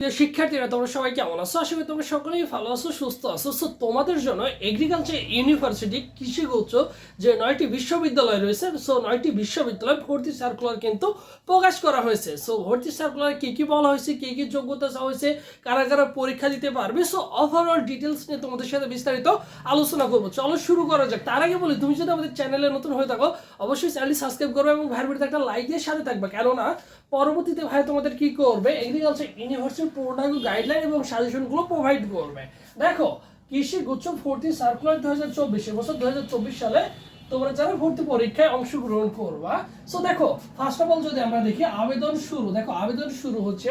শিক্ষার্থীরা, তোমরা সবাই কেমন আছো? করি তোমরা সকলেই ভালো আছো, সুস্থ আছো। সো তোমাদের জন্য এগ্রিকালচার ইউনিভার্সিটি কৃষি গুচ্ছ যে নয়টি বিশ্ববিদ্যালয় রয়েছে সো নয়টি বিশ্ববিদ্যালয় ভর্তি সার্কুলার কিন্তু প্রকাশ করা হয়েছে। সো ভর্তি সার্কুলার কি কি বলা হয়েছে, কি কি যোগ্যতা চাওয়া হয়েছে, কারা কারা পরীক্ষা দিতে পারবে? সো ওভারঅল ডিটেলস নিয়ে তোমাদের সাথে বিস্তারিত আলোচনা করব। চলো শুরু করা যাক। তার আগে বলি, তুমি যদি আমাদের চ্যানেলে নতুন হয়ে থাকো, অবশ্যই চ্যানেলটি সাবস্ক্রাইব করবে এবং ভাইয়ের ভিডিওতে একটা লাইক দিয়ে সাথে থাকবে। কেননা, পরবর্তীতে ভাই তোমাদের কি করবে? এগ্রিকালচার ইউনিভার্সিটির পূর্ণাঙ্গ গাইডলাইন এবং সাজেশনগুলো প্রোভাইড করবে। দেখো, কৃষি গুচ্ছ ভর্তি সার্কুলার দু হাজার চব্বিশ বছর দু হাজার চব্বিশ সালে তোমরা যারা ভর্তি পরীক্ষায় অংশগ্রহণ করবা। সো দেখো ফার্স্ট অফ অল যদি আমরা দেখি, আবেদন শুরু, দেখো, আবেদন শুরু হচ্ছে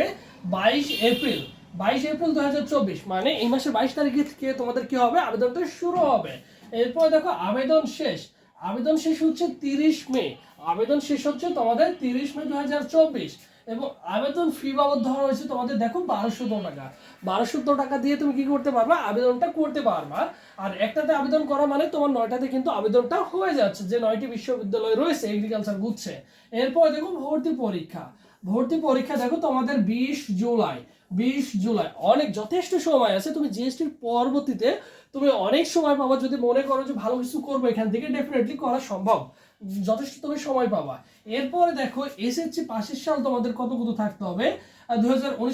বাইশ এপ্রিল। বাইশ এপ্রিল দু হাজার চব্বিশ মানে এই মাসের বাইশ তারিখে থেকে তোমাদের কি হবে? আবেদনটা শুরু হবে। এরপর দেখো, আবেদন শেষ। আবেদন শেষ হচ্ছে তিরিশ মে। আবেদন শেষ হচ্ছে তোমাদের তিরিশ মে দু হাজার চব্বিশ। এবং আবেদন ফি বাবদ ধরা হয়েছে, তোমাদের দেখো বারোশো টাকা। বারোশো টাকা দিয়ে তুমি কি করতে পারবা? আবেদনটা করতে পারবা। আর একটাতে আবেদন করা মানে তোমার নয়টাতে কিন্তু আবেদনটা হয়ে যাচ্ছে, যে নয়টি বিশ্ববিদ্যালয় রয়েছে এগ্রিকালচার গুচ্ছে। এরপর দেখো ভর্তি পরীক্ষা। ভর্তি পরীক্ষা দেখো তোমাদের বিশ জুলাই। বিশ জুলাই। অনেক যথেষ্ট সময় আছে। তুমি জিএসটির পরবর্তীতে তুমি অনেক সময় পাবা যদি মনে করো যে ভালো কিছু করব, এখান থেকে ডেফিনেটলি করা সম্ভব। যথেষ্ট তুমি সময় পাবা। এরপরে দেখো এসএসসি পাশের সাল তোমাদের কত কত থাকতে হবে? দু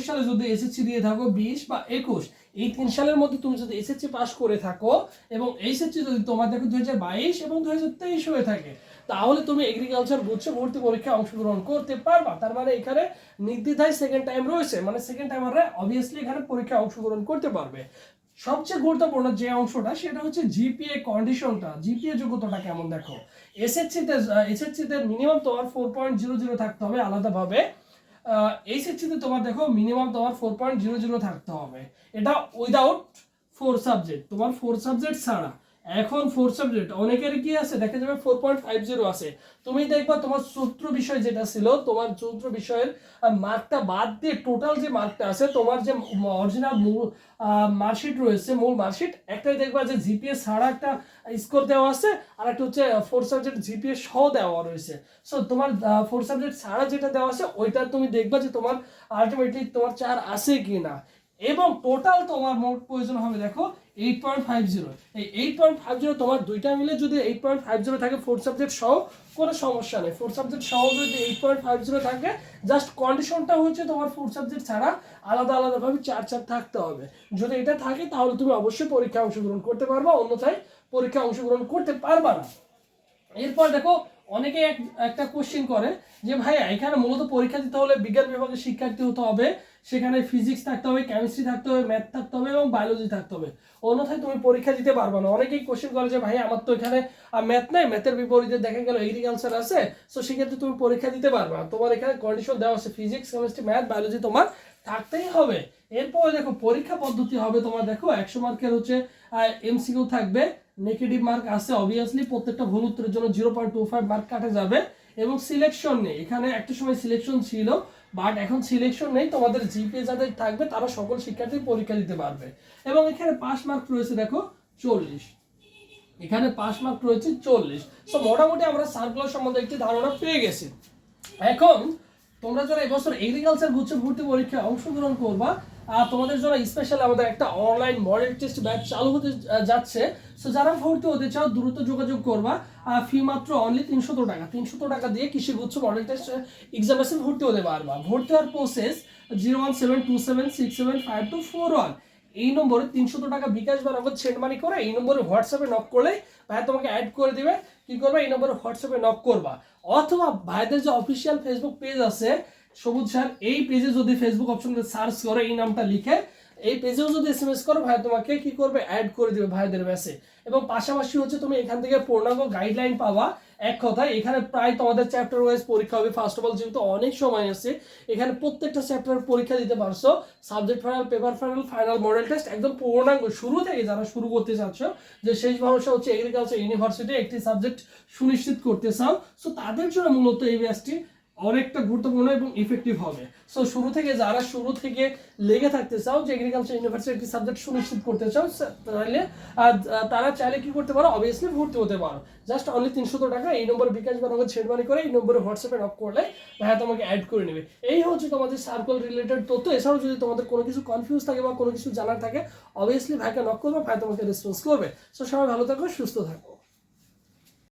সালে যদি এসএসসি দিয়ে থাকো, বিশ বা একুশ, এই তিন সালের মধ্যে তুমি যদি এসএসসি পাস করে থাকো এবং এইচএসসি যদি তোমার দেখো দুই হাজার বাইশ এবং দুই হাজার তেইশ হয়ে থাকে, তাহলে তুমি এগ্রিকালচার গুচ্ছ ভর্তি পরীক্ষায় অংশগ্রহণ করতে পারবা। তার মানে এখানে নির্দ্বিধায় সেকেন্ড টাইম রয়েছে। মানে সেকেন্ড টাইমাররা অবভিয়াসলি এখানে পরীক্ষায় অংশগ্রহণ করতে পারবে। সবচেয়ে গুরুত্বপূর্ণ যে অংশটা সেটা হচ্ছে জিপিএ কন্ডিশনটা জিপিএ যোগ্যতাটা কেমন দেখো? এসএসসিতে এসএসসিতে মিনিমাম তোমার ফোর পয়েন্ট জিরো জিরো থাকতে হবে আলাদাভাবে। এইচএসসিতে তোমার দেখো মিনিমাম তোমার ফোর পয়েন্ট জিরো জিরো থাকতে হবে। এটা উইদাউট ফোর সাবজেক্ট তোমার ফোর সাবজেক্ট ছাড়া। এখন ফোর সাবজেক্ট অনেকের কি আছে? দেখা যাবে ফোর পয়েন্ট ফাইভ জিরো আছে। তুমি দেখবা তোমার সূত্র বিষয় যেটা ছিল, তোমার সূত্র বিষয়ের মার্কটা বাদ দিয়ে টোটাল যে মার্কটা আছে, তোমার যে অরিজিনাল মূল মার্কশিট রয়েছে, মূল মার্কশিট একটাই দেখবা যে জিপিএস ছাড়া একটা স্কোর দেওয়া আছে, আর একটা হচ্ছে ফোর সাবজেক্ট জিপিএস সহ দেওয়া রয়েছে। সো তোমার ফোর সাবজেক্ট ছাড়া যেটা দেওয়া আছে, ওইটা তুমি দেখবা যে তোমার আলটিমেটলি তোমার চার আছে কি না এবং টোটাল তোমার মোট প্রয়োজন হবে দেখো এইট পয়েন্ট ফাইভ জিরো এই এইট পয়েন্ট ফাইভ জিরো তোমার দুইটা মিলে যদি এইট পয়েন্ট ফাইভ জিরো থাকে ফোর সাবজেক্ট সহ, কোনো সমস্যা নেই। ফোর সাবজেক্ট সহ যদি এইট পয়েন্ট ফাইভ জিরো থাকে জাস্ট কন্ডিশনটা হচ্ছে তোমার ফোর সাবজেক্ট ছাড়া আলাদা আলাদাভাবে চার চার থাকতে হবে। যদি এটা থাকে, তাহলে তুমি অবশ্যই পরীক্ষায় অংশগ্রহণ করতে পারবা, অন্যথায় পরীক্ষায় অংশগ্রহণ করতে পারবা না। এরপর দেখো অনেকে এক- একটা কোশ্চেন করে যে ভাই এখানে মূলত পরীক্ষা দিতে হলে বিজ্ঞান বিভাগের শিক্ষার্থী হতে হবে, সেখানে ফিজিক্স থাকতে হবে কেমিস্ট্রি থাকতে হবে ম্যাথ থাকতে হবে এবং বায়োলজি থাকতে হবে। অন্যথায় তুমি পরীক্ষা দিতে পারবে না। অনেকেই কোশ্চেন করে যে ভাই আমার তো এখানে ম্যাথ নাই ম্যাথের বিপরীতে দেখা গেল এগ্রিকালচার আছে সো সেক্ষেত্রে তুমি পরীক্ষা দিতে পারবে। না তোমার এখানে কন্ডিশন দেওয়া আছে ফিজিক্স কেমিস্ট্রি ম্যাথ বায়োলজি তোমার থাকতেই হবে। এরপর দেখো, পরীক্ষা পদ্ধতি হবে তোমার, দেখো, একশো মার্কের হচ্ছে এমসিকিউ থাকবে। নেগেটিভ মার্ক আছে অবভিয়াসলি প্রত্যেকটা ভুল উত্তরের জন্য zero point two five mark কাটে যাবে এবং সিলেকশন নেই। এখানে একটা সময় সিলেকশন ছিল বাট এখন সিলেকশন নেই, তোমাদের জিপিএ যাদের থাকবে তারা সকল শিক্ষার্থী পরীক্ষা দিতে পারবে। এবং এখানে পাস মার্ক রয়েছে, দেখো, চল্লিশ। এখানে পাস মার্ক রয়েছে চল্লিশ। সো মোটামুটি আমরা সার্কুলার সম্বন্ধে একটি ধারণা পেয়ে গেছি। এখন তোমরা যারা এবছর এগ্রিকালচার গুচ্ছ ভর্তি পরীক্ষায় অংশগ্রহণ করবা তোমাদের জন্য স্পেশাল আমাদের একটা অনলাইন মডেল টেস্ট ব্যাচ চালু হতে যাচ্ছে। সো যারা ভর্তি হতে চাও, দ্রুত যোগাযোগ করবা। ফি মাত্র অনলি তিনশত টাকা। তিনশত টাকা দিয়ে কৃষি গুচ্ছ মডেল টেস্ট এক্সামিনেশন ভর্তি হতে পারবা। ভর্তি হওয়ার process zero one seven two seven six seven five two four one এই নম্বরে তিনশত টাকা বিকাশ বা নগদ সেন্ড মানি করে এই নম্বরে হোয়াটসঅ্যাপে নক করলে ভাই তোমাকে অ্যাড করে দিবে। কি করবে? এই নম্বরে হোয়াটসঅ্যাপে নক করবা। অথবা ভাইদের যে অফিসিয়াল ফেসবুক পেজ আছে সবুজ স্যার, এই পেজে যদি ফেসবুক অপশনটা সার্চ করে, এই নামটা লিখে, এই পেজেও যদি এস এম এস করো, ভাই, তোমাকে কি করবে? অ্যাড করে দিবে ভাইদের ব্যাসে এবং পাশাপাশি হচ্ছে তুমি এখান থেকে পূর্ণাঙ্গ গাইডলাইন পাবা। এক কথায়, এখানে প্রায় তোমাদের চ্যাপ্টার ওয়াইজ পরীক্ষা হবে। ফার্স্ট অফ অল যেহেতু অনেক সময় আছে, এখানে প্রত্যেকটা চ্যাপ্টার পরীক্ষা দিতে পারছ। Subject final paper final final model test একদম পূর্ণাঙ্গ। শুরু থেকে যারা শুরু করতে চাচ্ছ, যে শেষ ভরসা হচ্ছে এগ্রিকালচার ইউনিভার্সিটি একটি সাবজেক্ট সুনিশ্চিত করতে চাও সো তাদের জন্য মূলত এই ব্যাচটি অনেকটা গুরুত্বপূর্ণ এবং ইফেক্টিভ হবে। সো শুরু থেকে যারা শুরু থেকে লেগে থাকতে চাও, যে এগ্রিকালচার ইউনিভার্সিটি সাবজেক্ট সুনিশ্চিত করতে চাও তাহলে তারা চাইলে কি করতে পারো? অবভিয়াসলি ভর্তি হতে পারো। জাস্ট অনলি তিনশো টাকা, এই নম্বরে বিকাশ বা নগদ ছেড় মানি করে এই নম্বরে হোয়াটসঅ্যাপে নক করলে ভাইয়া তোমাকে অ্যাড করে নেবে। এই হচ্ছে তোমাদের সার্কল রিলেটেড তথ্য। এছাড়াও যদি তোমাদের কোনো কিছু কনফিউজ থাকে বা কোনো কিছু জানার থাকে অবভিয়াসলি ভাইকে নক করবে, ভাই তোমাকে রেসপন্স করবে। সো সবাই ভালো থাকো, সুস্থ থাকো।